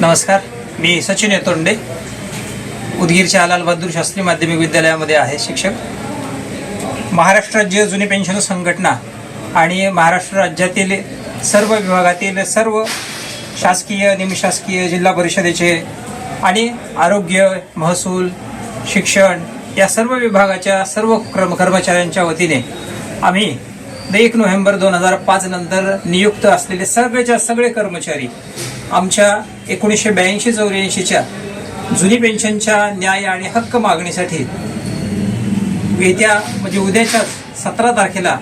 नमस्कार मी सचिन येतोंडे. उदगीरच्या लाल बहादूर शास्त्री माध्यमिक विद्यालयामध्ये आहे शिक्षक. महाराष्ट्र राज्य जुनी पेन्शन संघटना आणि महाराष्ट्र राज्यातील सर्व विभागातील सर्व शासकीय निमशासकीय जिल्हा परिषदेचे आणि आरोग्य महसूल शिक्षण या सर्व विभागाच्या सर्व क्रम कर्मचाऱ्यांच्या वतीने आम्ही एक नोव्हेंबर दोन हजार पाच नंतर नियुक्त असलेले सगळेच्या सगळे कर्मचारी आमच्या एकोणीसशे ब्याऐंशी चौऱ्याऐंशीच्या जुनी पेन्शनच्या न्याय आणि हक्क मागणीसाठी येत्या म्हणजे उद्याच्या सतरा तारखेला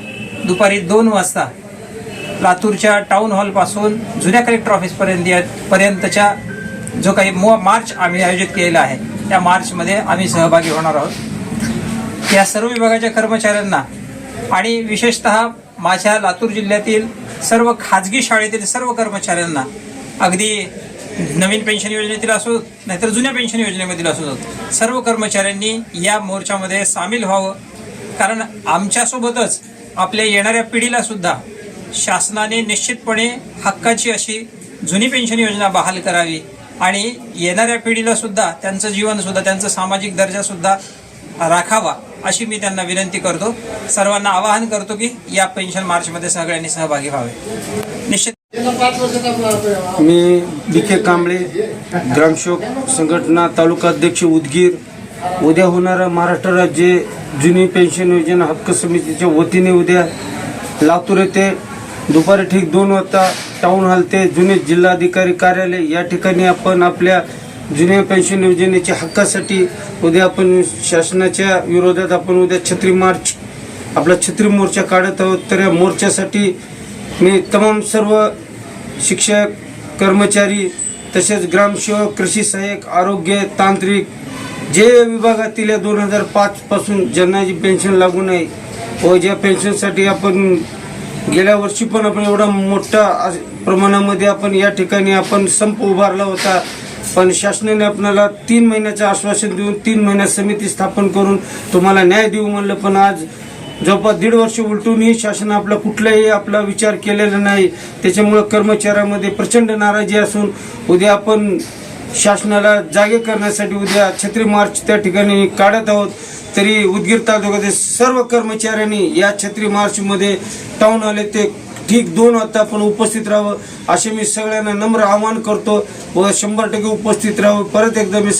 दुपारी दोन वाजता लातूरच्या टाऊन हॉलपासून जुन्या कलेक्टर ऑफिसपर्यंत पर्यंतच्या जो काही मो मार्च आम्ही आयोजित केलेला आहे त्या मार्चमध्ये आम्ही सहभागी होणार आहोत. या सर्व विभागाच्या कर्मचाऱ्यांना आणि विशेषतः माझ्या लातूर जिल्ह्यातील सर्व खाजगी शाळेतील सर्व कर्मचाऱ्यांना अगदी नवीन पेन्शन योजनेतील असो नाहीतर जुन्या पेन्शन योजनेमधील असो सर्व कर्मचाऱ्यांनी या मोर्चामध्ये सामील व्हावं. कारण आमच्यासोबतच आपल्या येणाऱ्या पिढीला सुद्धा शासनाने निश्चितपणे हक्काची अशी जुनी पेन्शन योजना बहाल करावी आणि येणाऱ्या पिढीला सुद्धा त्यांचं जीवनसुद्धा त्यांचा सामाजिक दर्जा सुद्धा राखावा अशी मी त्यांना विनंती करतो. सर्वांना आवाहन करतो की या पेन्शन मार्चमध्ये सगळ्यांनी सहभागी व्हावे. निश्चित मी बी के कांबळे ग्रामसेवक संघटना तालुका अध्यक्ष उदगीर. उद्या होणारा महाराष्ट्र राज्य जुनी पेन्शन योजना हक्क समितीच्या वतीने उद्या लातूर येथे दुपारी ठीक दोन वाजता टाऊन हॉल ते जुने जिल्हाधिकारी कार्यालय या ठिकाणी आपण आपल्या जुन्या पेन्शन योजनेच्या हक्कासाठी उद्या आपण शासनाच्या विरोधात आपण उद्या छत्री मार्च आपला छत्री मोर्चा काढत आहोत. तर या मोर्चासाठी मी तमाम सर्व शिक्षक कर्मचारी तसेच ग्रामसेवक कृषी सहाय्यक आरोग्य तांत्रिक जे विभागातील या दोन हजार पाचपासून ज्यांना जी पेन्शन लागू नाही व ज्या पेन्शनसाठी आपण गेल्या वर्षी पण आपण एवढा मोठा आज प्रमाणामध्ये आपण या ठिकाणी आपण संप उभारला होता. पण शासनाने आपल्याला तीन महिन्याचं आश्वासन देऊन तीन महिन्यात समिती स्थापन करून तुम्हाला न्याय देऊ म्हणलं. पण आज जवळपास दीड वर्ष उलटूनही शासन आपला कुठलाही आपला विचार केलेला नाही. त्याच्यामुळं कर्मचाऱ्यामध्ये प्रचंड नाराजी असून उद्या आपण शासनाला जागे करण्यासाठी उद्या छत्री मार्च त्या ठिकाणी काढत आहोत. तरी उदगीर तालुक्यातील सर्व कर्मचाऱ्यांनी या छत्री मार्चमध्ये टाऊन आले ते ठीक दोन वाजता आपण उपस्थित राहावं असे मी सगळ्यांना नम्र आवाहन करतो व शंभर टक्के उपस्थित राहावं. परत एकदा मी